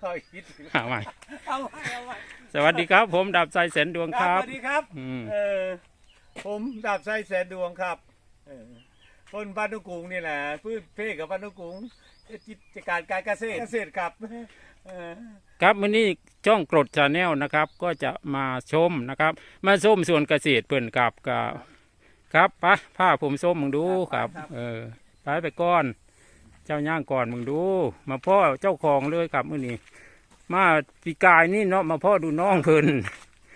เอาคิดหาใหม่เอาไว้เอาไว้สวัสดีครับ ผมดับใจแสนดวงคครัรับบสวัสดีครับอืมเออผมดาบไส้แสนดวงครับเออคนบ้านนุกุงนี่แหละพืชเพศกับบ้านนุกุงกิจการการเกษตรเกษตรครับเออครับวันนี้ช่องกรดชาแนลนะครับ ก็จะมาชมนะครับ มาชมส่วนเกษตรเพิ่นกับกับ ครับไปผ้าผมส้มมึงดูครับ เออไปไปก่อน เจ้าย่างก่อนมึงดู มาพ่อเจ้าของเลยครับมื้อนี้ มาปีกายนี่เนาะมาพ่อดูน้องเพิ่น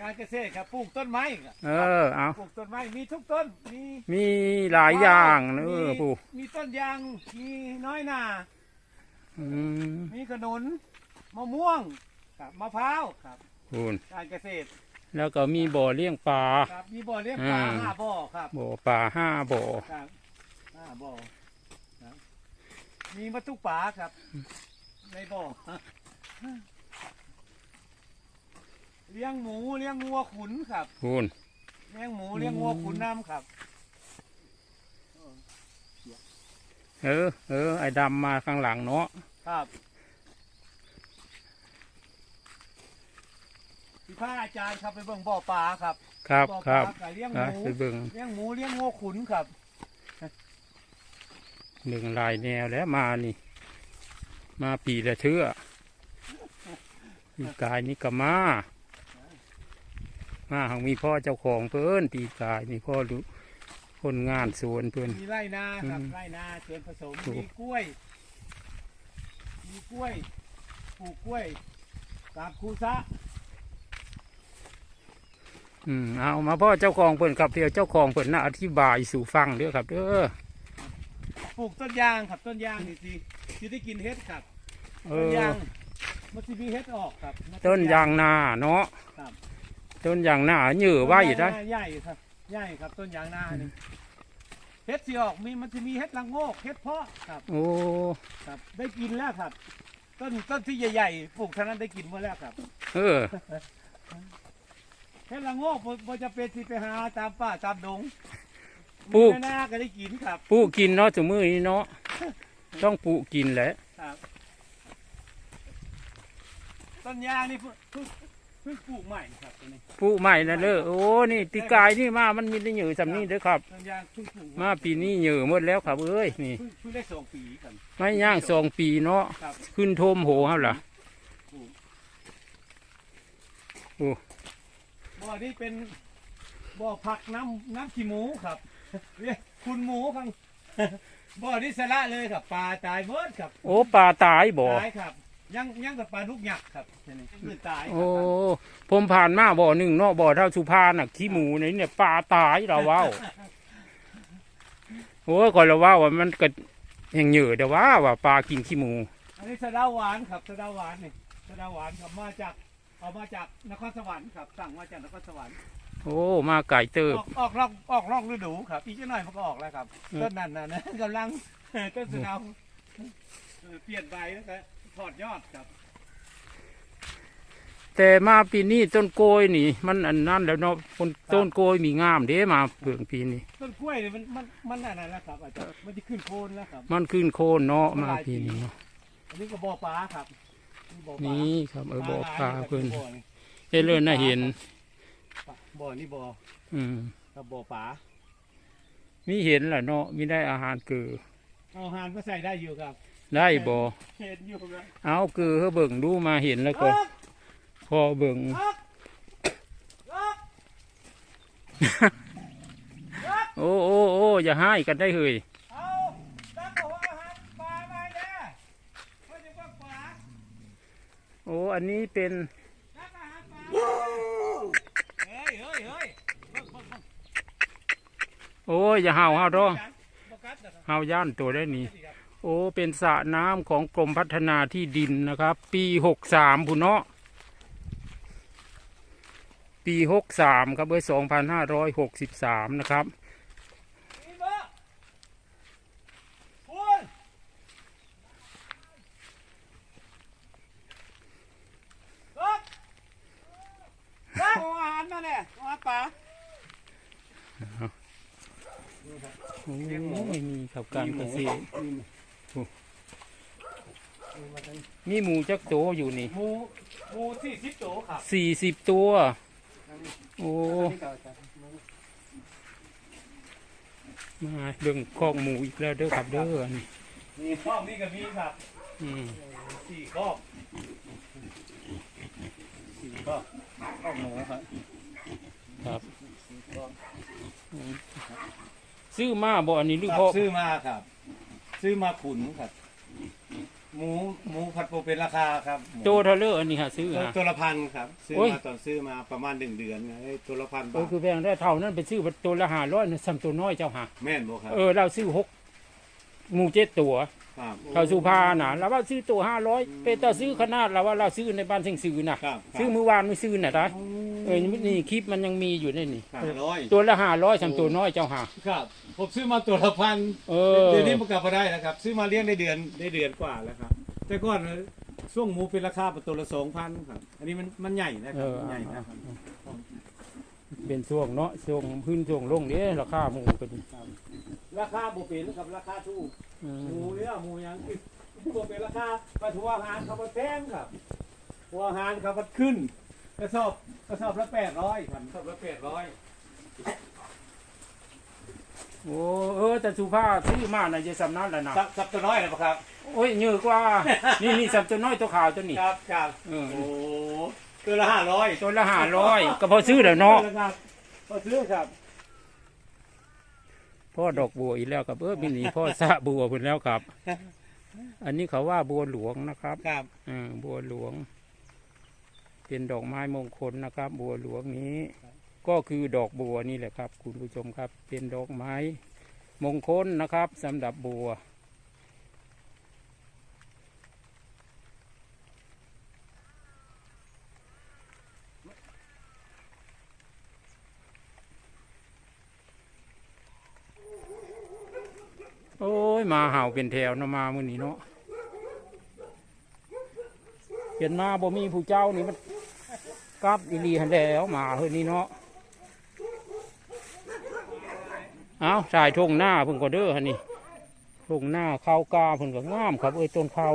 การเกษตรครับปลูกต้นไม้ครับเออเอาปลูกต้นไม้มีทุกต้นมีมีหลายอย่างเออมีผู้มีต้นยางมีน้อยหนาอืมมีขนุนมะม่วงครับมะพร้าวครับคุณการเกษตร แล้วก็มีบ่อเลี้ยงปลาครับมีบ่อเลี้ยงปลาอืมห้าบ่อครับบ่อปลาห้าบ่อครับห้าบ่อครับ มีมาทุกป่าครับในบ่อเลี้ยงหมูเลี้ยงงัวขุนครับคุณเลี้ยงหมูเลี้ยงงัวขุนน้ำครับ เออ เออ ไอ้ดำมาข้างหลังเนาะ ครับพี่พาอาจารย์ครับไปเบิ่งบ่อปลาครับครับบ่อคปลารับกับเลี้ยงหอะมูไปเบิ่ง เลี้ยงหมูเลี้ยงงัวขุนครับ หนึ่งลายแนวแล้วมานี่ มาปีละเทื่อปีกายนี่ก็มา มาหังมีพ่อเจ้าของเพิ่นปีกายนี่พ่อรู้คนงานสวนเพิ่นมีไรนาครับอืมไรนาสวนผสมถูกมีกล้วย มีกล้วยปลูกกล้วยตามคูซะอืมเอามาพ่อเจ้าของเพิ่นครับเดี๋ยวเจ้าของเพิ่นน่ะอธิบายสู่ฟังเด้อครับเด้อ ปลูกต้นยางครับต้นยางนี่สิสิได้กินเฮ็ดครับเอต้นอยางมันสิมีเฮ็ดออกครับมัต้นยางนาเนาะครับต้นยางนาเหยื่อไว้ได้ ต้นยางนาใหญ่ครับใหญ่ครับต้นยางนานี่เฮ็ดสิออกมีมันจะมีเฮ็ดละโงกเฮ็ดเพาะครับโอ้ครับ ได้กินแล้วครับ ต้นต้นที่ใหญ่ๆปลูกเท่านั้นได้กินหมดแล้วครับ เออเฮ็ดละโงกบ่บ่จะเป็นสิไปหาตามป่าตามดง ปลูกมีหน้าก็ได้กินครับปลูกกินเนาะสมือนี้เนาะต้องปลูกกินแหละครับต้นยางนี่เพิ่งเพิ่งเพิ่งปลูกใหม่ครับตัวนี้ปลูกใหม่นะเด้อโอ้นี่ปีกายนี่มามันมีได้เหยื่อสำนี้เด้อครับ ต้นยางเพิ่งปลูกมาปีนี้เหยื่อหมดแล้วครับเอ้ยนี่ เพิ่งเพิ่งได้สองปีกัน ไม่ย่างสองปีเนาะครับ ขึ้นโทมโหครับล่ะบ่อนี้เป็นบ่อผักน้ำน้ำขี้หมูครับ เรียกคุณหมูครับบ่อนี้สละเลยครับปลาตายหมดครับโอ้ปลาตายบ่ตายครับ ยังยังกับปลาลูกหยักษ์ครับนี่คือตายคโอ้รับผมผ่านมาบ่อหนึ่งเนาะบ่อเท่าสุพานน่ะขี้หมูนี่เนี่ยปลาตายเราเว้าโอ้ยก่อนเราเว่าว่ามันก็แห่งเหยื่อเดี๋ยวว่าว่าปลากินขี้หมู อันนี้สะเดาหวานครับสะเดาหวานนี่สะเดาหวานครับมาจากเอามาจากนครสวรรค์ครับสั่งมาจากนครสวรรค์ โอ้ มาไก่เติอบ อกออกร่องออกร่องฤดูครับ อีกนิดหน่อยมันก็ออกแล้วครับอืม ต้นนั้นนะนะกำลังต้นสะเดาเออเปลี่ยนใบแล้วก็ถอดยอดครับแต่มาปีนี้ต้นโกยนี่ มันอันนั้นแล้วเนาะต้นต้นโกยมีงามเด้มาเบิ่งปีนี้ ต้นกล้วยเนี่ยมันมันมันอะไรแล้วครับอาจารย์มันจะขึ้นโคนแล้วครับ มันขึ้นโคนเนาะมาปีนี้เนาะอันนี้ก็บ่อปลาครับบ่อปลานี่ครับเออบ่อปลาเพิ่นบ่อนี่เฮ็ดเลยน่าเห็น บ่อนี่บ่ออืมกับบ่อปลามีเห็นแหละเนาะมีได้อาหารเกือเอาหานก็ใส่ได้อยู่ครับ ได้บ่เห็นอยู่ครับเอาเกือเขาเบิ่งดูมาเห็นแล้วก็อ๊อกพอเบิ่งอ๊อกอ๊อกโอ้โอ้โอ้อย่าให้กันได้เฮ้ยเอาตั้งหัวอาหารปลามาเด้อเขาจะว่าปลา โอ้อันนี้เป็น ตั้งอาหารปลาเฮ้ยเฮ้ยเฮ้ยเบิ่งเบิ่งเบิ่ง โอ้ยอย่าเห่าเห่าดอบ่กัดนะครับเห่าย่านตัวได้นี่โอ้เป็นสระน้ำของกรมพัฒนาที่ดินนะครับ ปีหกสามพุ่นเนาะปีหกสามครับเบอร์สองพันห้าร้อยหกสิบสามนะครับ นี่บ่คุณอ๊อกตั้งหัวอาหารมาเนี่ยหัวปลา โอ้ยนี่ครับการเกษตรโอ้มีหมูจักโตอยู่นี่หมูหมูสี่สิบโตครับสี่สิบตัว โอ้นี่ก็จะมาเรื่องคอกหมูอีกแล้วเด้อครับเด้อนี่มีข้อมนี่ก็มีครับอืมสี่ข้อสี่ข้อข้อหมูครับ ครับสี่ข้อ ซื้อมาบ่อันนี้หรือครับพ่อซื้อมาครับ ซื้อมาขุนครับ หมูหมูผัดโปเป็นราคาครับหมูโตเท่าเลออันนี้ฮะซื้อตัวฮะ ตัวละพันครับ ซื้อโอ้ย มาตอนซื้อมาประมาณหนึ่งเดือนไงตัวละพันเอบาอทคือแพงได้เท่านั้นไปซื้อตัวละห้าร้อยซ้ำตัวน้อยเจ้าหาแม่นบ่ครับ เออเราซื้อหกหมูเจ็ดตัว ครับเขาสุภาน่ะเราว่าซื้อตัวห้าร้อยเป็นต่อซื้อขนาดเราว่าเราซื้อในบ้านเชิงซื้อน่ะ ครับซื้อมือวานไม่ซื้อน่ะได้เออนี่คลิปมันยังมีอยู่ในนี่ห้าร้อยตัวละห้าร้อยซ้ำตัวน้อยเจ้าหา ครับ ผมซื้อมาตัวละพันเออ เดี๋ยวนี้มันกลับมาได้แล้วครับ ซื้อมาเลี้ยงได้เดือนได้เดือนกว่าแล้วครับ แต่ก่อนช่วงหมูเป็นราคาตัวละสองพันครับ อันนี้มันมันใหญ่นะคเอรับอมันใหญ่นะครับเป็นช่วงเนาะช่วงพื้นช่วงลงเด้ราคาหมูเป็นราคาบุเป็นกับราคาถูกอืหมูมเนื้อหมูหยังคือตัวเป็นราคาปลาทัวอาหารเขามาแพงครับหัวอาหารเขามาขึ้น กระสอบกระสอบละแปดร้อยครับกระสอบละแปดร้อยโอ้เออแต่สุภาพซื้อมาน่ะจะสำนักแล้วนะสับสับตัวน้อยเลยปะครับ โอ้ยเยอะกว่า นี่นี่สับตัวน้อยตัวขาวตัวนี้ครับครับเออโอ้ตัวละห้าร้อยตัวละห้าร้อยก็พอซื้อแล้วเนาะครับพอซื้อครับ พ่อดอกบัวอีกแล้วครับเออมินี่พ่อสะบัวพุ่นแล้วครับ อันนี้เขาว่าบัวหลวงนะครับครับ เออบัวหลวง เป็นดอกไม้มงคลนะครับ บัวหลวงนี้ ก็คือดอกบัวนี่แหละครับ คุณผู้ชมครับ เป็นดอกไม้มงคลนะครับสำหรับบัว มาเห่าเป็นแถวนะมามื้อนี้เนาะเห็นมาบ่มีผู้เจ้านี่มันกลับอีหลีหันแล้วมาเฮ้ยนี่เนาะเอาสายทงหน้าเพิ่นก็เด้อหันนี่ทงหน้าข้าวกาเพิ่นก็งามครับเอ้ยต้นข้าว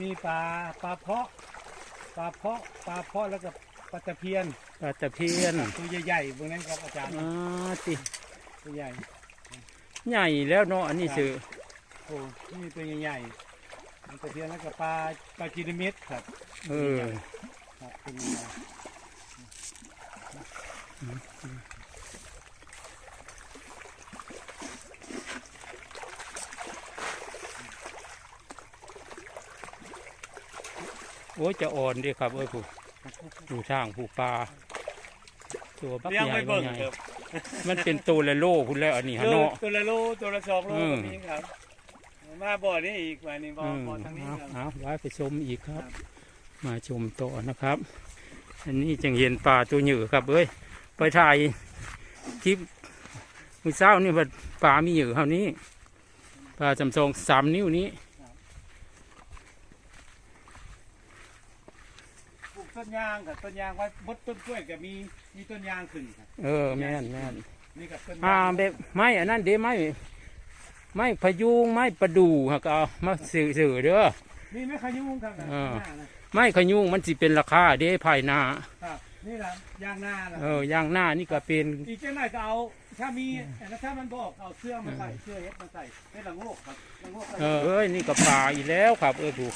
มีปลาปลาเพาะปลาเพาะปลาเพาะแล้วก็ปลาตะเพียนปลาตะเพียนตัวใหญ่ๆพวกนั้นครับอาจารย์อ่าติตัวใหญ่ ใหญ่แล้วเนาะอันนี้ซื้อโอ้นี่ตัวใหญ่ๆปลาตะเพียนแล้วก็ปลาปลาจีนเม็ดครับเออครับตัวใหญ่โอ้ยจะอ่อนเดีครับเอ้ยผู้ผู้ช่างผู้ปลาตัวบักเลี้ยงใหญ่ไม่บัเบิ่กงใหญ่ครับมันเป็นตัวละโลคุณแล้วอันนี้ฮะโลเนาะ ตัวละโลตัวละสองโลอืม ก็มีครับ มาบ่อนี่อีกว่านี่บ่ออืมบ่อทางนี้เอาครับ เอาไว้ไปชมอีกครับครับมาชมต่อนะครับ อันนี้จึงเห็นปลาตัวเหยือครับเอ้ยไปถ่ายคลิปมือเช้านี่ว่าปลามีเหยือเท่านี้ปลาจำทรงสามนิ้วนี้ ปลูก ต้นยางกับต้นยางไว้บดต้นกล้วยก็มีมีต้นยางขึ้นครับเออแม่นแม่นนี่กับต้นอ่ายาง แบบไม้อันนั้นเด้ไม้ไม้พะยุงไม้ประดู่ฮะก็เอามาสื่อสื่อเด้อ นี่ไม่ขยุ่งครับนะเออหน้านะไม้ขยุงมันสิเป็นราคาเด้ภายหน้าครับ นี่แหละยางหน้านะเออย่างหน้านี่ก็เป็นอีกเจ้าหน่อยก็เอาถ้ามีแต่ถ้ามันบอกเอาเสื้อมาใส่เสื้อเฮ็ดมาใส่ให้ละโงกครับละโงกใส่เออเอ้ยนี่ก็ปลาอีกแล้วครับ เออถูก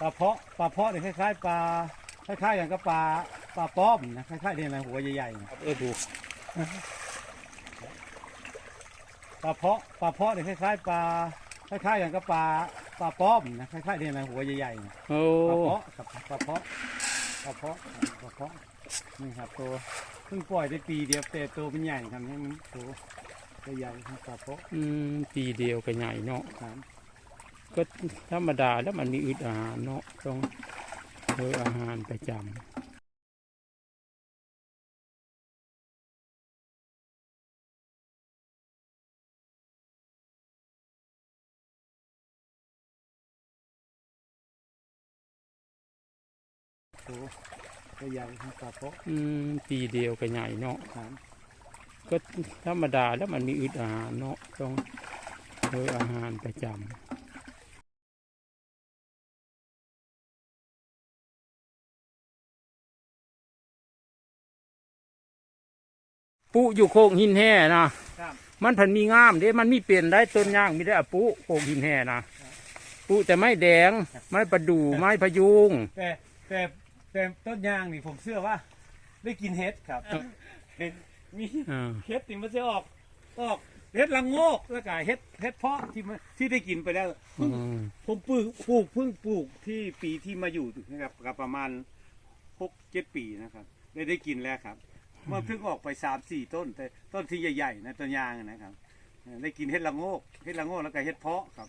ปลาเพาะปลาเพาะเนี่ยคล้ายๆปลาคล้ายๆอย่างกับปลาปลาป้อมนะคล้ายๆเนี่ยนะหัวใหญ่ๆนะเออถูกปลาเพาะปลาเพาะเนี่ยคล้ายๆปลาคล้ายๆอย่างกับปลาปลาป้อมนะคล้ายๆเนี่ยนะหัวใหญ่ๆนะโอ้ปลาเพาะครับปลาเพาะปลาเพาะปลาเพาะนี่ครับตัวเพิ่งปล่อยได้ปีเดียวแต่ตัวมันใหญ่ครับนี่มันตัวตัวใหญ่ครับปลาเพาะอืมปีเดียวก็ใหญ่เนาะครับ ก็ธรรมดาแล้วมันมีอึดอาหารเนาะต้องเอออาหารประจำโอ้ตัวใหญ่ครับกระเพาะอืมปีเดียวก็ใหญ่เนาะครับก็ธรรมดาแล้วมันมีอึดอาหารเนาะต้องโดยอาหารประจำ ปุอยู่โคกหินแห่นะครับมันพันมีงามเด้มันมีเปลี่ยนได้ต้นย่างมีได้อะปุโคกหินแห่นะปุแต่ไม่แดง ไม้ประดู่ไม้พะยุงแต่แต่แต่ต้นยางนี่ผมเชื่อว่า ได้กินเห็ดครับเห็ดมีอ่าเห็ดนี่มันจะออกออกเห็ดละโงกแล้วก็เห็ดเห็ดเพาะที่มันที่ได้กินไปแล้วอืมผมปลูกปลูกเพิ่งปลูกที่ปีที่มาอยู่นะครับกับประมาณหกเจ็ดปีนะครับ ได้ได้กินแล้วครับ มันเพิ่งออกไปสามสี่ต้น แต่ต้นที่ใหญ่ๆนะต้นยางนะครับเออได้กินเห็ดละโงกเห็ดละโงกแล้วก็เห็ดเพาะครับ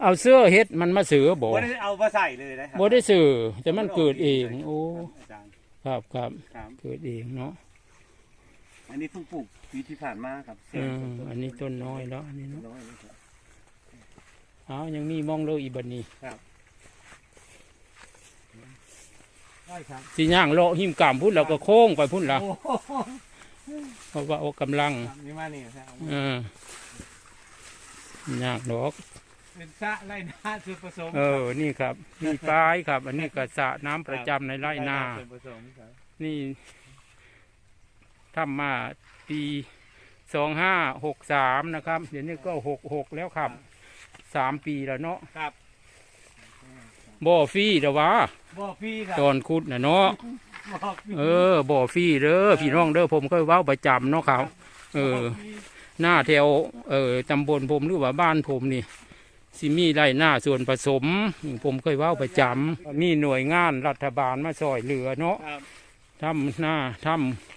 เอาเสื้อเฮ็ดมันมาเสือบ่ไม่ได้เอามาใส่เลยนะครับ่ได้ซื้อแต่มันเกิดเองโอ้อาจารย์ครับครับครับเกิดเองเนาะอันนี้เพิ่งปลูกปีที่ผ่านมาครับเอออันนี้ต้นน้อยแล้วอันนี้ต้นเนาะน้อยนะครับเอายังมีมองเลยอีบันนี้ได้ครับ สิย่างเลาะหิมกามพุ่นแล้วก็โค้งไปพุ่นละโอ้โหเพราะว่าเอากำลังครับนี่มานี่ครับเออยากดอกเป็นสระไร่นาส่วนผสมเออ นี่ครับนี่ปลายครับ อันนี้ก็สระน้ำประจำในไร่นาส่วนผสมครับนี่ทำมาปีสองห้าหกสามนะครับ เดี๋ยวนี้ก็หกหกแล้วครับสามปีแล้วเนาะครับ บ่อฟรีเด้อวะบ่อพี่ครับตอนคุดนะเนาะบ่อพี่เออบ่อฟรีเด้อพี่น้องเด้อผมก็เว้าประจำเนาะครับเออบ่พี่หน้าแถวเออตำบลผมหรือว่าบ้านผมนี่สิมีไรหน้าส่วนผสม ผมเคยเว้าประจำมีหน่วยงานรัฐบาลมาซอยเหลือเนาะครับทำหน้าท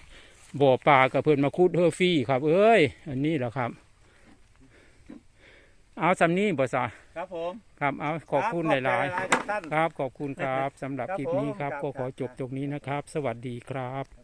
ำบ่อปลากับเพิ่นมาคุดเฮอฟรี่ครับ เอ้ย อันนี้แหละครับ เอาสำนี้บ่ซะครับผมครับเอาขอบคุณหลาย ๆ ครับท่านๆครับขอบคุณครับสำหรับครับคลิปนี้ครับผมก็ขอครับจบตรงนี้นะครับ สวัสดีครับ